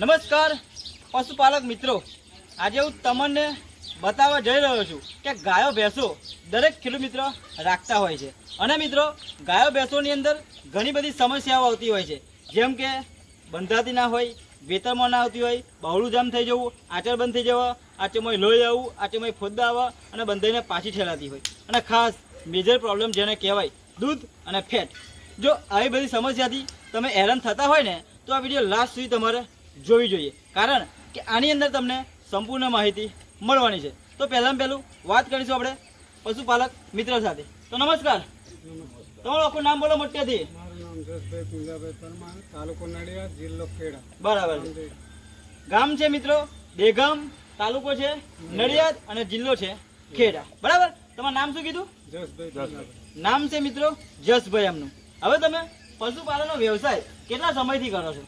નમસ્કાર, પશુપાલક મિત્રો. આજે હું તમને બતાવવા જઈ રહ્યો છું કે ગાયો, ભેંસો દરેક ખેડૂત રાખતા હોય છે. અને મિત્રો, ગાયો, ભેંસોની અંદર ઘણી બધી સમસ્યાઓ આવતી હોય છે. જેમ કે બંધાતી ના હોય, વેતરમાં ના આવતી હોય, બહોળું જામ થઈ જવું આચર બંધ થઈ જવા આચેમાં લોહી આવવું આચેમાં ફોદ્દા આવવા અને બંધાઈને પાછી ઠેલાતી હોય. અને ખાસ મેજર પ્રોબ્લેમ જેને કહેવાય દૂધ અને ફેટ. જો આવી બધી સમસ્યાથી તમે હેરાન થતા હોય ને, તો આ વીડિયો લાસ્ટ સુધી તમારે જોવી જોઈએ. કારણ કે આની અંદર તમને સંપૂર્ણ માહિતી મળવાની છે. તો પહેલાં પહેલું વાત કરીશું આપણે પશુપાલક મિત્ર સાથે. તો નમસ્કાર. તમારું આખું નામ બોલો મોટેથી તાલુકો નડિયાદ જિલ્લો ખેડા. બરાબર ગામ છે મિત્રો બેગામ તાલુકો છે નડિયાદ અને જિલ્લો છે ખેડા. બરાબર? તમારું નામ શું કીધું? જસભાઈ નામ છે મિત્રો જસભાઈ એમનું. હવે તમે પશુપાલનનો વ્યવસાય કેટલા સમયથી કરો છો?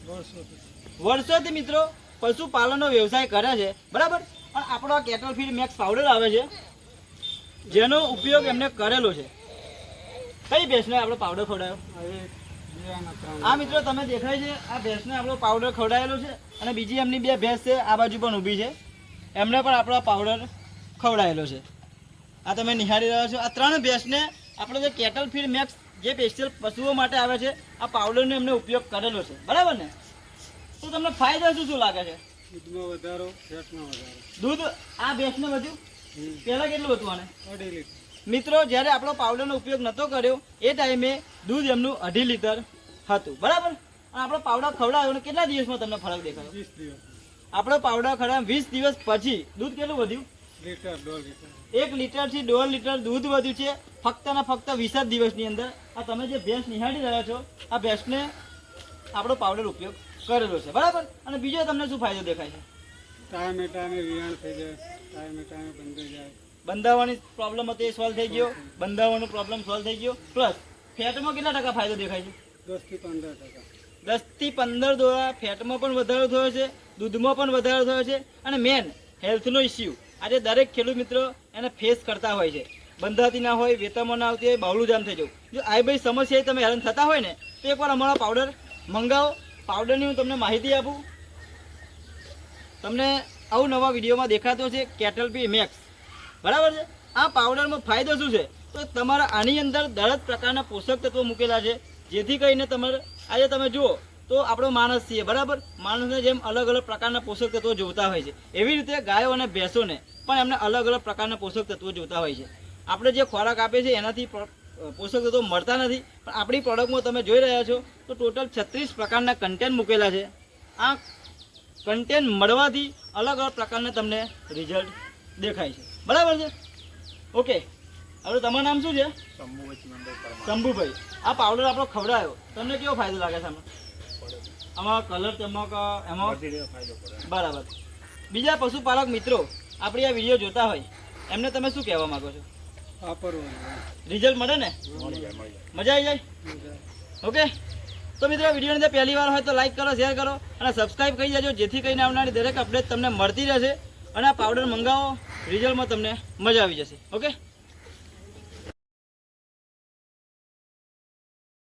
વર્ષોથી મિત્રો પશુપાલનનો વ્યવસાય કરે છે, બરાબર? પણ આપણો કેટલ ફીડ મેક્સ પાવડર આવે છે, જેનો ઉપયોગ એમને કરેલો છે. કઈ ભેંસને આપણો પાવડર ખવડાયો? આ મિત્રો તમે દેખાય છે, આ ભેંસને આપણો પાવડર ખવડાયેલો છે અને બીજી એમની બે ભેંસ છે, આ બાજુ પણ ઊભી છે. એમને પણ આપણો પાવડર ખવડાયેલો છે. આ તમે નિહાળી રહ્યા છો. આ ત્રણ ભેંસને આપણો જે કેટલ ફીડ મેક્સ જે સ્પેશિયલ પશુઓ માટે આવે છે, આ પાવડરનો એમને ઉપયોગ કરેલો છે. બરાબર ને? તો તમને ફાયદા શું શું લાગે છે? દૂધમાં વધારો ભેંસમાં વધારો. દૂધ આ ભેંસને વધ્યું. પહેલાં કેટલું હતું આને? અઢી લીટર. મિત્રો જ્યારે આપણો પાવડરનો ઉપયોગ નહોતો કર્યો એ ટાઈમે દૂધ એમનું અઢી લીટર હતું. બરાબર? અને આપણો પાવડર ખવડાવ્યો અને કેટલા દિવસમાં તમને ફરક દેખાયો? વીસ દિવસ. આપણો પાવડર ખવડાવ્યો વીસ દિવસ પછી. દૂધ કેટલું વધ્યું? લીટર દોઢ લીટર. એક લીટરથી દોઢ લીટર દૂધ વધ્યું છે. ફક્ત ને ફક્ત વીસ જ દિવસની અંદર. આ તમે જે ભેંસ નિહાળી રહ્યા છો આ ભેંસને આપણો પાવડર ઉપયોગ કરેલો છે. બરાબર? અને બીજો તમને શું ફાયદો દેખાય છે? ટાઈમે ટાઈમે વિહાણ થઈ જાય ટાઈમે ટાઈમે બંધાઈ જાય. બંધાવવાની પ્રોબ્લેમ હતી એ સોલ્વ થઈ ગયો. બંધાવવાનો પ્રોબ્લેમ સોલ્વ થઈ ગયો. પ્લસ ફેટમાં કેટલા ટકા ફાયદો દેખાય છે? દસથી પંદર ટકા. દસથી પંદર દોરા ફેટમાં પણ વધારો થયો છે દૂધમાં પણ વધારો થયો છે અને મેન હેલ્થનો ઇસ્યુ આજે દરેક ખેડૂત મિત્રો એને ફેસ કરતા હોય છે. બંધાતી ના હોય વેતનમાં ના આવતી હોય બાવલું જામ થઈ જવું. જો આ બધી સમસ્યા તમે હેરાન થતા હોય ને તો એકવાર અમારો પાવડર મંગાવો પાવડરની હું તમને માહિતી આપું. તમને આવું નવા વિડીયોમાં દેખાતો છે કેટલ પી મેક્સ બરાબર છે? આ પાવડરમાં ફાયદો શું છે? તો તમારા આની અંદર દરેક પ્રકારના પોષક તત્વો મૂકેલા છે, જેથી કરીને તમારે આજે તમે જુઓ તો આપણો માણસ છીએ, બરાબર? માણસને જેમ અલગ અલગ પ્રકારના પોષક તત્વો જોતા હોય છે. એવી રીતે ગાયો અને ભેંસોને પણ એમને અલગ અલગ પ્રકારના પોષક તત્વો જોતા હોય છે. આપણે જે ખોરાક આપે છે એનાથી પોષક તત્વો મળતા નથી. પણ આપણી પ્રોડક્ટમાં તમે જોઈ રહ્યા છો તો ટોટલ છત્રીસ પ્રકારના કન્ટેન્ટ મૂકેલા છે. આ કન્ટેન્ટ મળવાથી અલગ અલગ પ્રકારના તમને રિઝલ્ટ દેખાય છે. બરાબર છે? ઓકે હવે તમારું નામ શું છે? શંભુભાઈ આ પાવડર આપણો ખવડાયો. તમને કેવો ફાયદો લાગે છે આમાં? કલર ચમક એમાં? બરાબર. બીજા પશુપાલક મિત્રો આપણી આ વીડિયો જોતા હોય એમને તમે શું કહેવા માંગો છો? રિઝલ્ટ મળે ને? મજા આવી જાય? ઓકે તો મિત્રો વિડીયોની અંદર પહેલી વાર હોય તો લાઈક કરો શેર કરો અને સબસ્ક્રાઈબ કરી દેજો. જેથી કરીને આવનારી દરેક અપડેટ તમને મળતી રહેશે અને આ પાવડર મંગાવો રિઝલ્ટમાં તમને મજા આવી જશે. ઓકે